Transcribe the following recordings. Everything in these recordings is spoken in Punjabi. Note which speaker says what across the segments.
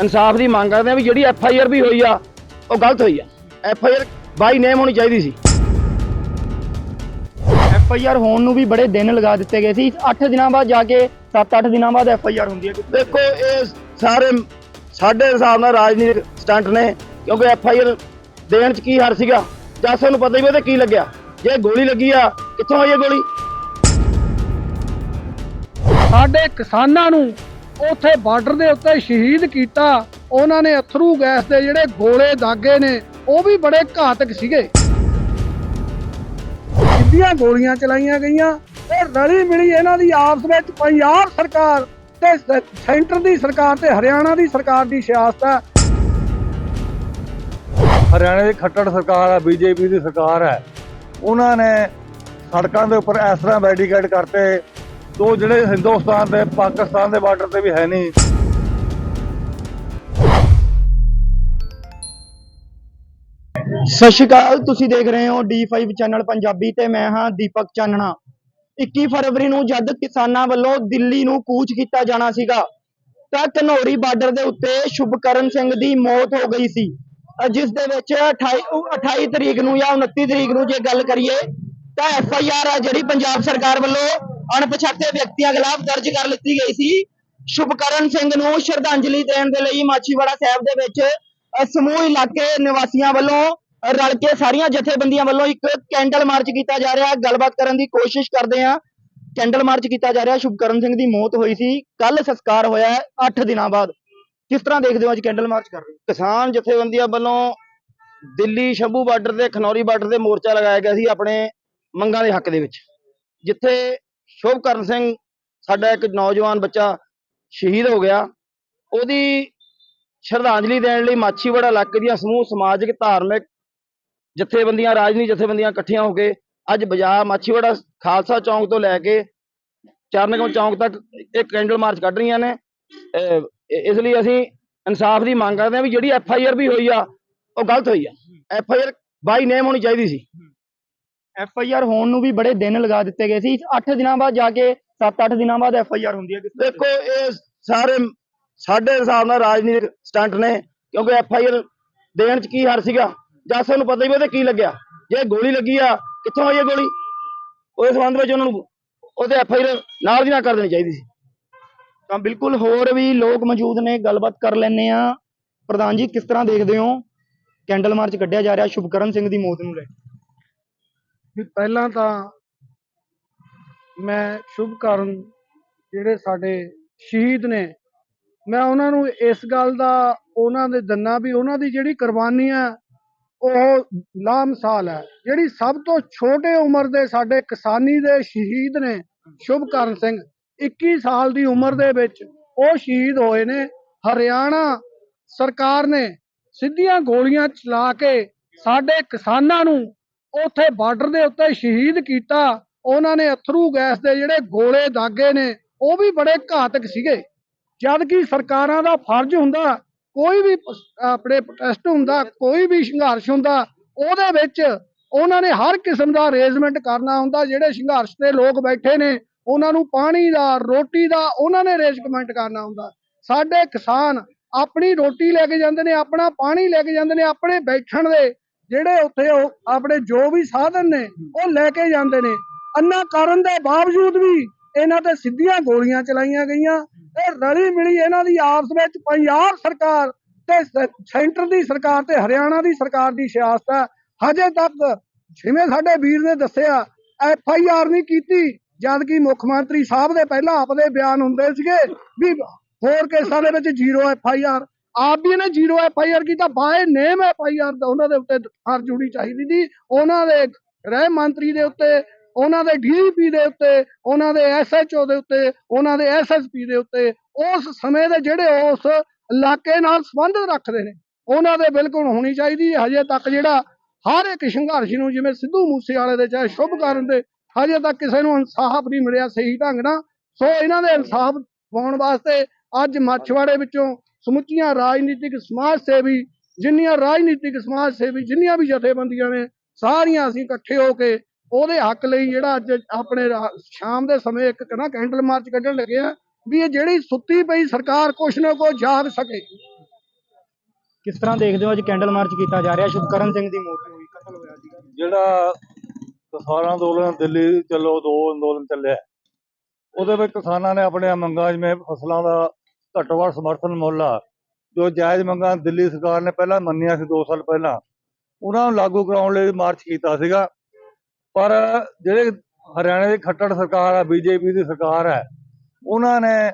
Speaker 1: ਇਨਸਾਫ ਦੀ ਮੰਗ ਕਰਦੇ ਆ ਵੀ ਜਿਹੜੀ ਐਫ ਆਈ ਆਰ ਵੀ ਹੋਈ ਆ, ਉਹ ਗਲਤ ਹੋਈ ਆ। ਐਫ ਆਈ ਆਰ ਬਾਈ ਨੇਮ ਹੋਣੀ ਚਾਹੀਦੀ ਸੀ।
Speaker 2: ਐਫ ਆਈ ਆਰ ਹੋਣ ਨੂੰ ਵੀ ਬੜੇ ਦਿਨ ਲਗਾ ਦਿੱਤੇ ਗਏ ਸੀ। 8 ਦਿਨਾਂ ਬਾਅਦ ਜਾ ਕੇ 7-8 ਦਿਨਾਂ ਬਾਅਦ ਐਫ ਆਈ ਆਰ ਹੁੰਦੀ ਹੈ
Speaker 1: ਦੇਖੋ, ਇਹ ਸਾਰੇ ਸਾਡੇ ਹਿਸਾਬ ਨਾਲ ਰਾਜਨੀਤਿਕ ਸਟੰਟ ਨੇ, ਕਿਉਂਕਿ ਐਫ ਆਈ ਆਰ ਦੇਣ ਚ ਕੀ ਹਰ ਸੀਗਾ। ਜੱਸ ਨੂੰ ਪਤਾ ਹੀ ਉਹਦੇ ਕੀ ਲੱਗਿਆ। ਜੇ ਗੋਲੀ ਲੱਗੀ ਆ, ਕਿੱਥੋਂ ਆਈ ਹੈ ਗੋਲੀ?
Speaker 3: ਸਾਡੇ ਕਿਸਾਨਾਂ ਨੂੰ ਉੱਥੇ ਬਾਰਡਰ ਦੇ ਉੱਤੇ ਸ਼ਹੀਦ ਕੀਤਾ। ਉਹਨਾਂ ਨੇ ਅਥਰੂ ਗੈਸ ਦੇ ਜਿਹੜੇ ਗੋਲੇ ਦਾਗੇ ਨੇ, ਉਹ ਵੀ ਬੜੇ ਘਾਤਕ ਸੀਗੇ। ਸਿੱਧੀਆਂ ਗੋਲੀਆਂ ਚਲਾਈਆਂ ਗਈਆਂ, ਇਹ ਰਲੀ ਮਿਲੀ ਇਹਨਾਂ ਦੀ ਆਪਸ ਵਿੱਚ ਪੰਜਾਬ ਸਰਕਾਰ ਤੇ ਸੈਂਟਰ ਦੀ ਸਰਕਾਰ ਤੇ ਹਰਿਆਣਾ ਦੀ ਸਰਕਾਰ ਦੀ ਸਿਆਸਤ ਹੈ।
Speaker 4: ਹਰਿਆਣੇ ਦੀ ਖੱਟੜ ਸਰਕਾਰ ਹੈ ਬੀਜੇਪੀ ਦੀ ਸਰਕਾਰ ਹੈ। ਉਹਨਾਂ ਨੇ ਸੜਕਾਂ ਦੇ ਉੱਪਰ ਇਸ ਤਰ੍ਹਾਂ ਬੈਰੀਕੇਡ ਕਰਤੇ ਤੋਂ ਜਿਹੜੇ ਹਿੰਦੁਸਤਾਨ ਤੇ ਪਾਕਿਸਤਾਨ ਦੇ ਬਾਰਡਰ ਤੇ ਵੀ ਹੈ ਨਹੀਂ।
Speaker 2: ਸਤਿ ਸ਼੍ਰੀ ਅਕਾਲ, ਤੁਸੀਂ ਦੇਖ ਰਹੇ ਹੋ D5 ਚੈਨਲ ਪੰਜਾਬੀ ਤੇ ਮੈਂ ਹਾਂ ਦੀਪਕ ਚਾਨਣਾ। 21 ਫਰਵਰੀ ਨੂੰ ਜਦ ਕਿਸਾਨਾਂ ਵੱਲੋਂ ਦਿੱਲੀ ਨੂੰ ਕੂਚ ਕੀਤਾ ਜਾਣਾ ਸੀਗਾ, ਤਾਂ ਘਨੌਰੀ ਬਾਰਡਰ ਦੇ ਉੱਤੇ ਸ਼ੁਭਕਰਨ ਸਿੰਘ ਦੀ ਮੌਤ ਹੋ ਗਈ ਸੀ। ਜਿਸ ਦੇ ਵਿੱਚ 28 28 ਤਰੀਕ ਨੂੰ ਜਾਂ 29 ਤਰੀਕ ਨੂੰ ਜੇ ਗੱਲ ਕਰੀਏ, ਤਾਂ ਐਫ ਆਈ ਆਰ ਆ ਜਿਹੜੀ ਪੰਜਾਬ ਸਰਕਾਰ ਵੱਲੋਂ ਅਣਪਛਾਤੇ ਵਿਅਕਤੀਆਂ ਖਿਲਾਫ ਦਰਜ ਕਰ ਲਿੱਤੀ ਗਈ ਸੀ। ਸ਼ੁਭਕਰਨ ਸਿੰਘ ਨੂੰ ਸ਼ਰਧਾਂਜਲੀ ਦੇਣ ਦੇ ਲਈ ਮਾਛੀਵਾੜਾ ਸਾਹਿਬ ਦੇ ਵਿੱਚ ਸਮੂਹ ਇਲਾਕੇ ਨਿਵਾਸੀਆਂ ਵੱਲੋਂ ਰਲ ਕੇ ਸਾਰੀਆਂ ਜਥੇਬੰਦੀਆਂ ਵੱਲੋਂ ਇੱਕ ਕੈਂਡਲ ਮਾਰਚ ਕੀਤਾ ਜਾ ਰਿਹਾ। ਗੱਲਬਾਤ ਕਰਨ ਦੀ ਕੋਸ਼ਿਸ਼ ਕਰਦੇ ਆ ਕੈਂਡਲ ਮਾਰਚ ਕੀਤਾ ਜਾ ਰਿਹਾ। ਸ਼ੁਭਕਰਨ ਸਿੰਘ ਦੀ ਮੌਤ ਹੋਈ ਸੀ। ਕੱਲ ਸੰਸਕਾਰ ਹੋਇਆ 8 ਦਿਨਾਂ ਬਾਅਦ। ਕਿਸ ਤਰ੍ਹਾਂ ਦੇਖਦੇ ਹੋ ਅੱਜ ਕੈਂਡਲ ਮਾਰਚ ਕਰ ਰਹੇ
Speaker 1: ਕਿਸਾਨ ਜਥੇਬੰਦੀਆਂ ਵੱਲੋਂ ਦਿੱਲੀ ਸ਼ੰਭੂ ਬਾਰਡਰ ਤੇ ਖਨੌਰੀ ਬਾਰਡਰ ਤੇ ਮੋਰਚਾ ਲਗਾਇਆ ਗਿਆ ਸੀ ਆਪਣੇ ਮੰਗਾਂ ਦੇ ਹੱਕ ਦੇ ਵਿੱਚ, ਜਿੱਥੇ ਸ਼ੁਭਕਰਨ ਸਿੰਘ ਸਾਡਾ ਇੱਕ ਨੌਜਵਾਨ ਬੱਚਾ ਸ਼ਹੀਦ ਹੋ ਗਿਆ। ਉਹਦੀ ਸ਼ਰਧਾਂਜਲੀ ਦੇਣ ਲਈ ਮਾਛੀਵਾੜਾ ਇਲਾਕੇ ਦੀਆਂ ਸਮੂਹ ਸਮਾਜਿਕ ਧਾਰਮਿਕ ਜਥੇਬੰਦੀਆਂ ਰਾਜਨੀਤਿਕ ਜਥੇਬੰਦੀਆਂ ਇਕੱਠੀਆਂ ਹੋ ਕੇ ਅੱਜ ਬਾਜ਼ਾਰ ਮਾਛੀਵਾੜਾ ਖਾਲਸਾ ਚੌਂਕ ਤੋਂ ਲੈ ਕੇ ਚਰਨਗੰਜ ਚੌਂਕ ਤੱਕ ਇੱਕ ਕੈਂਡਲ ਮਾਰਚ ਕੱਢ ਰਹੀਆਂ ਨੇ। ਇਸ ਲਈ ਅਸੀਂ ਇਨਸਾਫ ਦੀ ਮੰਗ ਕਰਦੇ ਹਾਂ ਵੀ ਜਿਹੜੀ ਐਫ ਆਈ ਆਰ ਵੀ ਹੋਈ ਆ ਉਹ ਗਲਤ ਹੋਈ ਆ। ਐਫ ਆਈ ਆਰ ਬਾਈ ਨੇਮ ਹੋਣੀ ਚਾਹੀਦੀ ਸੀ।
Speaker 2: ਐਫ ਆਈ ਆਰ ਹੋਣ ਨੂੰ ਵੀ ਬੜੇ ਦਿਨ ਲਗਾ ਦਿੱਤੇ ਗਏ ਸੀ। 8 ਦਿਨਾਂ ਬਾਅਦ ਜਾ ਕੇ 7-8 ਦਿਨਾਂ ਬਾਅਦ ਐਫ ਆਈ ਆਰ ਹੁੰਦੀ ਹੈ।
Speaker 1: ਦੇਖੋ ਇਹ ਸਾਰੇ ਸਾਡੇ ਹਿਸਾਬ ਨਾਲ ਰਾਜਨੀਤਿਕ ਸਟੰਟ ਨੇ ਕਿਉਂਕਿ ਐਫ ਆਈ ਆਰ ਦੇਣ ਚ ਕੀ ਹਰ ਸੀਗਾ? ਜੱਸ ਨੂੰ ਪਤਾ ਹੀ ਉਹਦੇ ਕੀ ਲੱਗਿਆ। ਜੇ ਗੋਲੀ ਲੱਗੀ ਆ ਕਿੱਥੋਂ ਆਈ ਹੈ ਗੋਲੀ? ਉਸ ਸੰਬੰਧ ਵਿੱਚ ਉਹਨਾਂ ਨੂੰ ਉਹਦੇ ਐਫ ਆਈ ਆਰ ਨਾਲ ਦੀ ਨਾਲ ਕਰ ਦੇਣੀ ਚਾਹੀਦੀ ਸੀ।
Speaker 2: ਤਾਂ ਬਿਲਕੁਲ ਹੋਰ ਵੀ ਲੋਕ ਮੌਜੂਦ ਨੇ ਗੱਲਬਾਤ ਕਰ ਲੈਣੇ ਆ ਪ੍ਰਧਾਨ ਜੀ ਕਿਸ ਤਰ੍ਹਾਂ ਦੇਖਦੇ ਹੋ? ਕੈਂਡਲ ਮਾਰਚ ਕੱਢਿਆ ਜਾ ਰਿਹਾ ਸ਼ੁਭਕਰਨ ਸਿੰਘ ਦੀ ਮੌਤ ਨੂੰ ਲੈ ਕੇ।
Speaker 3: ਵੀ ਪਹਿਲਾਂ ਤਾਂ ਮੈਂ ਸ਼ੁਭ ਸ਼ੁਭਕਰਨ ਜਿਹੜੇ ਸਾਡੇ ਸ਼ਹੀਦ ਨੇ, ਮੈਂ ਉਹਨਾਂ ਨੂੰ ਇਸ ਗੱਲ ਦਾ, ਉਹਨਾਂ ਦੇ ਦੰਨਾ ਵੀ, ਉਹਨਾਂ ਦੀ ਜਿਹੜੀ ਕੁਰਬਾਨੀ ਹੈ, ਉਹ ਲਾਮਿਸਾਲ ਹੈ। ਜਿਹੜੀ ਸਭ ਤੋਂ ਛੋਟੇ ਉਮਰ ਦੇ ਸਾਡੇ ਕਿਸਾਨੀ ਦੇ ਸ਼ਹੀਦ ਨੇ, ਸ਼ੁਭ ਕਰਨ ਸਿੰਘ 21 ਸਾਲ ਦੀ ਉਮਰ ਦੇ ਵਿੱਚ ਉਹ ਸ਼ਹੀਦ ਹੋਏ ਨੇ। ਹਰਿਆਣਾ ਸਰਕਾਰ ਨੇ ਸਿੱਧੀਆਂ ਗੋਲੀਆਂ ਚਲਾ ਕੇ ਸਾਡੇ ਕਿਸਾਨਾਂ ਨੂੰ ਉੱਥੇ ਬਾਰਡਰ ਦੇ ਉੱਤੇ ਸ਼ਹੀਦ ਕੀਤਾ। ਉਹਨਾਂ ਨੇ ਅਥਰੂ ਗੈਸ ਦੇ ਜਿਹੜੇ ਗੋਲੇ ਦਾਗੇ ਨੇ, ਉਹ ਵੀ ਬੜੇ ਘਾਤਕ ਸੀਗੇ। ਜਦ ਕਿ ਸਰਕਾਰਾਂ ਦਾ ਫਰਜ਼ ਹੁੰਦਾ, ਕੋਈ ਵੀ ਆਪਣੇ ਪ੍ਰੋਟੈਸਟ ਹੁੰਦਾ, ਕੋਈ ਵੀ ਸੰਘਰਸ਼ ਹੁੰਦਾ, ਉਹਦੇ ਵਿੱਚ ਉਹਨਾਂ ਨੇ ਹਰ ਕਿਸਮ ਦਾ ਅਰੇਂਜਮੈਂਟ ਕਰਨਾ ਹੁੰਦਾ, ਜਿਹੜੇ ਸੰਘਰਸ਼ ਤੇ ਲੋਕ ਬੈਠੇ ਨੇ, ਉਹਨਾਂ ਨੂੰ ਪਾਣੀ ਦਾ, ਰੋਟੀ ਦਾ, ਉਹਨਾਂ ਨੇ ਅਰੇਂਜਮੈਂਟ ਕਰਨਾ ਹੁੰਦਾ। ਸਾਡੇ ਕਿਸਾਨ ਆਪਣੀ ਰੋਟੀ ਲੈ ਕੇ ਜਾਂਦੇ ਨੇ, ਆਪਣਾ ਪਾਣੀ ਲੈ ਕੇ ਜਾਂਦੇ ਨੇ, ਆਪਣੇ ਬੈਠਣ ਦੇ। ਜਿਹੜੇ ਉੱਥੇ ਉਹ ਆਪਣੇ ਜੋ ਵੀ ਸਾਧਨ ਨੇ, ਉਹ ਲੈ ਕੇ ਜਾਂਦੇ ਨੇ। ਅੰਨਾ ਕਰਨ ਦੇ ਬਾਵਜੂਦ ਵੀ ਇਹਨਾਂ ਤੇ ਸਿੱਧੀਆਂ ਗੋਲੀਆਂ ਚਲਾਈਆਂ ਗਈਆਂ। ਇਹ ਰਲੀ ਮਿਲੀ ਇਹਨਾਂ ਦੀ ਆਪਸ ਵਿੱਚ ਪੰਜਾਬ ਸਰਕਾਰ ਤੇ ਸੈਂਟਰ ਦੀ ਸਰਕਾਰ ਤੇ ਹਰਿਆਣਾ ਦੀ ਸਰਕਾਰ ਦੀ ਸਿਆਸਤ ਹੈ। ਹਜੇ ਤੱਕ ਜਿਵੇਂ ਸਾਡੇ ਵੀਰ ਨੇ ਦੱਸਿਆ, ਐਫ ਆਈ ਆਰ ਨਹੀਂ ਕੀਤੀ ਜਦ ਕਿ ਮੁੱਖ ਮੰਤਰੀ ਸਾਹਿਬ ਦੇ ਪਹਿਲਾਂ ਆਪਦੇ ਬਿਆਨ ਹੁੰਦੇ ਸੀਗੇ ਵੀ ਹੋਰ ਕੇਸਾਂ ਦੇ ਵਿੱਚ ਜ਼ੀਰੋ ਐਫ ਆਈ ਆਰ। ਆਪ ਵੀ ਇਹਨੇ ਜ਼ੀਰੋ ਐਫ ਆਈ ਆਰ ਕੀਤਾ by name F I R ਉਹਨਾਂ ਦੇ ਉੱਤੇ ਫਰ ਜੁੜੀ ਚਾਹੀਦੀ ਸੀ ਉਹਨਾਂ ਦੇ ਗ੍ਰਹਿ ਮੰਤਰੀ ਦੇ ਉੱਤੇ, ਉਹਨਾਂ ਦੇ ਡੀਜੀਪੀ ਦੇ ਉੱਤੇ, ਉਹਨਾਂ ਦੇ ਐਸਐਚਓ ਦੇ ਉੱਤੇ, ਉਹਨਾਂ ਦੇ ਐਸਐਸਪੀ ਦੇ ਉੱਤੇ, ਉਸ ਸਮੇਂ ਦੇ ਜਿਹੜੇ ਉਸ ਇਲਾਕੇ ਨਾਲ ਸੰਬੰਧ ਰੱਖਦੇ ਨੇ, ਉਹਨਾਂ ਦੇ ਬਿਲਕੁਲ ਹੋਣੀ ਚਾਹੀਦੀ ਹੈ। ਹਜੇ ਤੱਕ ਜਿਹੜਾ ਹਰ ਇੱਕ ਸੰਘਰਸ਼ ਨੂੰ ਜਿਵੇਂ ਸਿੱਧੂ ਮੂਸੇਵਾਲੇ ਦੇ ਚਾਹੇ ਸ਼ੁਭ ਕਰਨ ਦੇ ਹਜੇ ਤੱਕ ਕਿਸੇ ਨੂੰ ਇਨਸਾਫ ਨਹੀਂ ਮਿਲਿਆ ਸਹੀ ਢੰਗ ਨਾਲ, ਸੋ ਇਹਨਾਂ ਦੇ ਇਨਸਾਫ ਪਾਉਣ ਵਾਸਤੇ ਅੱਜ ਮੱਛਵਾੜੇ ਵਿੱਚੋਂ ਸਮੁੱਚੀਆਂ ਰਾਜਨੀਤਿਕ ਸਮਾਜ ਸੇਵੀ ਜਿੰਨੀਆਂ ਰਾਜਨੀਤਿਕ ਸਮਾਜ ਸੇਵੀ ਜਿੰਨੀਆਂ ਵੀ ਜਥੇਬੰਦੀਆਂ ਨੇ ਸਾਰੀਆਂ ਅਸੀਂ ਇਕੱਠੇ ਹੋ ਕੇ ਉਹਦੇ ਹੱਕ ਲਈ ਜਿਹੜਾ ਅੱਜ ਆਪਣੇ ਸ਼ਾਮ ਦੇ ਸਮੇਂ ਇੱਕ ਕਹਿੰਦਾ ਕੈਂਡਲ ਮਾਰਚ ਕੱਢਣ ਲੱਗੇ ਆ ਵੀ ਇਹ ਜਿਹੜੀ ਸੁੱਤੀ ਪਈ ਸਰਕਾਰ ਕੁਛ ਨਾ ਕੁਛ ਜਾਗ ਸਕੇ।
Speaker 2: ਕਿਸ ਤਰ੍ਹਾਂ ਦੇਖਦੇ ਹੋ ਅੱਜ ਕੈਂਡਲ ਮਾਰਚ ਕੀਤਾ ਜਾ ਰਿਹਾ? ਸ਼ੁਭਕਰਨ ਸਿੰਘ ਦੀ ਮੌਤ ਹੋਈ ਕਤਲ ਹੋਇਆ ਸੀਗਾ।
Speaker 4: ਜਿਹੜਾ ਕਿਸਾਨ ਅੰਦੋਲਨ ਦਿੱਲੀ ਚੱਲੋ ਦੋ ਅੰਦੋਲਨ ਚੱਲਿਆ। ਉਹਦੇ ਵਿੱਚ ਕਿਸਾਨਾਂ ਨੇ ਆਪਣੇ ਮੰਗਾਂ ਜਿਵੇਂ ਫਸਲਾਂ ਦਾ ਘੱਟੋ ਘੱਟ ਸਮਰਥਨ ਮੁੱਲ ਆ। ਜੋ ਜਾਇਜ਼ ਮੰਗਾਂ ਦਿੱਲੀ ਸਰਕਾਰ ਨੇ ਪਹਿਲਾਂ ਮੰਨੀਆਂ ਸੀ 2 ਸਾਲ ਪਹਿਲਾਂ, ਉਹਨਾਂ ਨੂੰ ਲਾਗੂ ਕਰਾਉਣ ਲਈ ਮਾਰਚ ਕੀਤਾ ਸੀਗਾ। ਪਰ ਜਿਹੜੇ ਹਰਿਆਣੇ ਦੀ ਖੱਟੜ ਸਰਕਾਰ ਆ, ਬੀਜੇਪੀ ਦੀ ਸਰਕਾਰ ਹੈ ਉਹਨਾਂ ਨੇ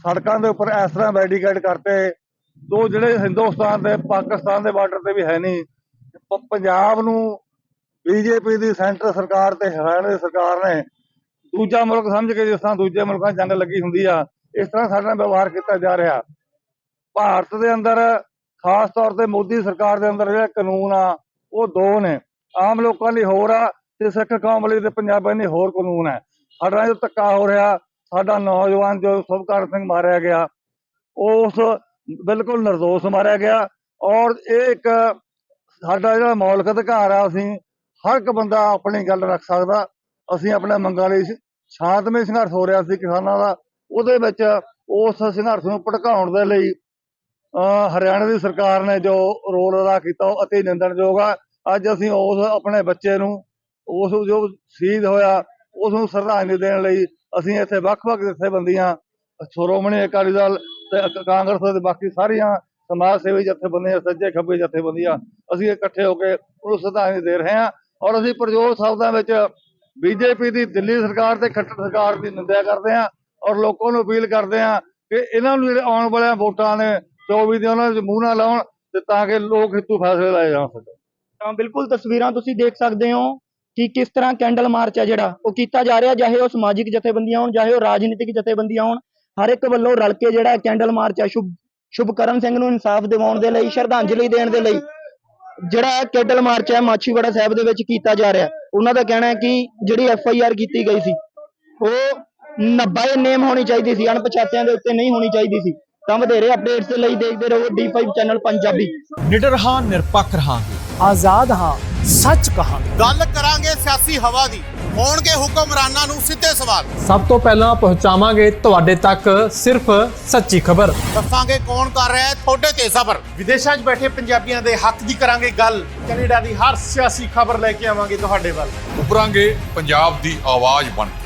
Speaker 4: ਸੜਕਾਂ ਦੇ ਉੱਪਰ ਇਸ ਤਰ੍ਹਾਂ ਬੈਰੀਕੇਡ ਕਰਤੇ, ਜੋ ਜਿਹੜੇ ਹਿੰਦੁਸਤਾਨ ਦੇ, ਪਾਕਿਸਤਾਨ ਦੇ ਬਾਰਡਰ ਤੇ ਵੀ ਹੈ ਨਹੀਂ। ਪੰਜਾਬ ਨੂੰ ਬੀਜੇਪੀ ਦੀ ਸੈਂਟਰ ਸਰਕਾਰ ਤੇ ਹਰਿਆਣਾ ਦੀ ਸਰਕਾਰ ਨੇ ਦੂਜਾ ਮੁਲਕ ਸਮਝ ਕੇ ਜਿਸ ਤਰ੍ਹਾਂ ਦੂਜੇ ਮੁਲਕਾਂ ਜੰਗ ਲੱਗੀ ਹੁੰਦੀ ਆ ਇਸ ਤਰ੍ਹਾਂ ਸਾਡੇ ਨਾਲ ਵਿਵਹਾਰ ਕੀਤਾ ਜਾ ਰਿਹਾ। ਭਾਰਤ ਦੇ ਅੰਦਰ, ਖਾਸ ਤੌਰ ਤੇ ਮੋਦੀ ਸਰਕਾਰ ਦੇ ਅੰਦਰ ਜਿਹੜੇ ਕਾਨੂੰਨ ਆ, ਉਹ ਦੋ ਨੇ। ਆਮ ਲੋਕਾਂ ਲਈ ਹੋਰ ਆ ਤੇ ਸਿੱਖ ਕੌਮ ਲਈ ਤੇ ਪੰਜਾਬੀਆਂ ਲਈ ਹੋਰ ਕਾਨੂੰਨ ਹੈ ਸਾਡਾ ਜੋ ਧੱਕਾ ਹੋ ਰਿਹਾ, ਸਾਡਾ ਨੌਜਵਾਨ ਜੋ ਸੁਭਕਰਨ ਸਿੰਘ ਮਾਰਿਆ ਗਿਆ, ਉਸ ਬਿਲਕੁਲ ਨਿਰਦੋਸ਼ ਮਾਰਿਆ ਗਿਆ। ਔਰ ਇਹ ਇੱਕ ਸਾਡਾ ਜਿਹੜਾ ਮੌਲਿਕ ਅਧਿਕਾਰ ਆ, ਅਸੀਂ ਹਰ ਇੱਕ ਬੰਦਾ ਆਪਣੀ ਗੱਲ ਰੱਖ ਸਕਦਾ। ਅਸੀਂ ਆਪਣੇ ਮੰਗਾਂ ਲਈ ਸ਼ਾਂਤਮਈ ਸੰਘਰਸ਼ ਹੋ ਰਿਹਾ ਸੀ ਕਿਸਾਨਾਂ ਦਾ। ਉਹਦੇ ਵਿੱਚ ਉਸ ਸੰਘਰਸ਼ ਨੂੰ ਭੜਕਾਉਣ ਦੇ ਲਈ, ਅਹ, ਹਰਿਆਣਾ ਦੀ ਸਰਕਾਰ ਨੇ ਜੋ ਰੋਲ ਅਦਾ ਕੀਤਾ ਉਹ ਅਤੀ ਨਿੰਦਣਯੋਗ ਆ। ਅੱਜ ਅਸੀਂ ਉਸ ਆਪਣੇ ਬੱਚੇ ਨੂੰ, ਉਸ ਜੋ ਸ਼ਹੀਦ ਹੋਇਆ, ਉਸ ਨੂੰ ਸ਼ਰਧਾਂਜਲੀ ਦੇਣ ਲਈ ਅਸੀਂ ਇੱਥੇ ਵੱਖ-ਵੱਖ ਜਥੇਬੰਦੀਆਂ, ਸ਼੍ਰੋਮਣੀ ਅਕਾਲੀ ਦਲ ਤੇ ਕਾਂਗਰਸ ਤੇ ਬਾਕੀ ਸਾਰੀਆਂ ਸਮਾਜ ਸੇਵੀ ਜਥੇਬੰਦੀਆਂ, ਸੱਜੇ ਖੱਬੇ ਜਥੇਬੰਦੀਆਂ, ਅਸੀਂ ਇਕੱਠੇ ਹੋ ਕੇ ਉਹਨੂੰ ਸ਼ਰਧਾਂਜਲੀ ਦੇ ਰਹੇ ਹਾਂ ਔਰ ਅਸੀਂ ਪ੍ਰਜੋਰ ਸ਼ਬਦਾਂ ਵਿੱਚ ਬੀਜੇਪੀ ਦੀ ਦਿੱਲੀ ਸਰਕਾਰ ਤੇ ਖੱਟਰ ਸਰਕਾਰ ਦੀ ਨਿੰਦਿਆ ਕਰਦੇ ਹਾਂ। ਔਰ ਲੋਕਾਂ ਨੂੰ ਅਪੀਲ ਕਰਦੇ ਹਾਂ ਕਿ ਇਹਨਾਂ ਨੂੰ ਜਿਹੜੇ ਆਉਣ ਵਾਲੀਆਂ ਵੋਟਾਂ ਨੇ 24 ਦੇ ਉਹਨਾਂ ਦੇ ਮੂੰਹ ਨਾ ਲਾਉਣ ਤੇ ਤਾਂ ਕਿ ਲੋਕ ਹਿੱਤੂ ਫੈਸਲੇ ਲਏ ਜਾ ਸਕਣ।
Speaker 2: ਤਾਂ ਬਿਲਕੁਲ ਤਸਵੀਰਾਂ ਤੁਸੀਂ ਦੇਖ ਸਕਦੇ ਹੋ ਕਿ ਕਿਸ ਤਰ੍ਹਾਂ ਕੈਂਡਲ ਮਾਰਚ ਹੈ ਜਿਹੜਾ। ਉਹ ਕੀਤਾ ਜਾ ਰਿਹਾ, ਚਾਹੇ ਉਹ ਸਮਾਜਿਕ ਜਥੇਬੰਦੀਆਂ ਹੋਣ, ਚਾਹੇ ਉਹ ਰਾਜਨੀਤਿਕ ਜਥੇਬੰਦੀਆਂ ਹੋਣ। ਹਰ ਇੱਕ ਵੱਲੋਂ ਰਲ ਕੇ ਜਿਹੜਾ ਕੈਂਡਲ ਮਾਰਚ ਹੈ, ਸ਼ੁਭ, ਸ਼ੁਭਕਰਨ ਸਿੰਘ ਨੂੰ ਇਨਸਾਫ ਦਿਵਾਉਣ ਦੇ ਲਈ, ਸ਼ਰਧਾਂਜਲੀ ਦੇਣ ਦੇ ਲਈ ਜਿਹੜਾ ਕੈਂਡਲ ਮਾਰਚ ਹੈ, ਮਾਛੀਵਾੜਾ ਸਾਹਿਬ ਦੇ ਵਿੱਚ ਕੀਤਾ ਜਾ ਰਿਹਾ। ਉਹਨਾਂ ਦਾ ਕਹਿਣਾ ਹੈ ਕਿ ਜਿਹੜੀ ਐਫ ਆਈ ਆਰ ਕੀਤੀ ਗਈ ਸੀ, ਉਹ 90 ਨੇਮ ਹੋਣੀ ਚਾਹੀਦੀ ਸੀ ਅਣਪਛਾਤਿਆਂ ਦੇ ਉੱਤੇ ਨਹੀਂ ਹੋਣੀ ਚਾਹੀਦੀ ਸੀ। ਤਾਂ ਵਧੇਰੇ ਅਪਡੇਟਸ ਦੇ ਲਈ ਦੇਖਦੇ ਰਹੋ D5 ਚੈਨਲ ਪੰਜਾਬੀ।
Speaker 5: ਨਿਡਰ ਹਾਂ ਨਿਰਪੱਖ ਰਹਾਂਗੇ।
Speaker 6: ਆਜ਼ਾਦ ਹਾਂ ਸੱਚ ਕਹਾਂਗੇ।
Speaker 7: ਗੱਲ ਕਰਾਂਗੇ ਸਿਆਸੀ ਹਵਾ ਦੀ। ਹੋਣਗੇ ਹੁਕਮਰਾਨਾਂ ਨੂੰ ਸਿੱਧੇ ਸਵਾਲ।
Speaker 5: ਸਭ ਤੋਂ ਪਹਿਲਾਂ ਪਹੁੰਚਾਵਾਂਗੇ ਤੁਹਾਡੇ ਤੱਕ ਸਿਰਫ ਸੱਚੀ ਖਬਰ।
Speaker 7: ਦੱਸਾਂਗੇ ਕੌਣ ਕਰ ਰਿਹਾ ਹੈ ਤੁਹਾਡੇ ਤੇ ਸਬਰ। ਵਿਦੇਸ਼ਾਂ 'ਚ ਬੈਠੇ ਪੰਜਾਬੀਆਂ ਦੇ ਹੱਕ ਦੀ ਕਰਾਂਗੇ ਗੱਲ। ਕੈਨੇਡਾ ਦੀ ਹਰ ਸਿਆਸੀ ਖਬਰ ਲੈ ਕੇ ਆਵਾਂਗੇ ਤੁਹਾਡੇ ਵੱਲ।
Speaker 8: ਉਭਰਾਂਗੇ ਪੰਜਾਬ ਦੀ ਆਵਾਜ਼ ਬਣ ਕੇ।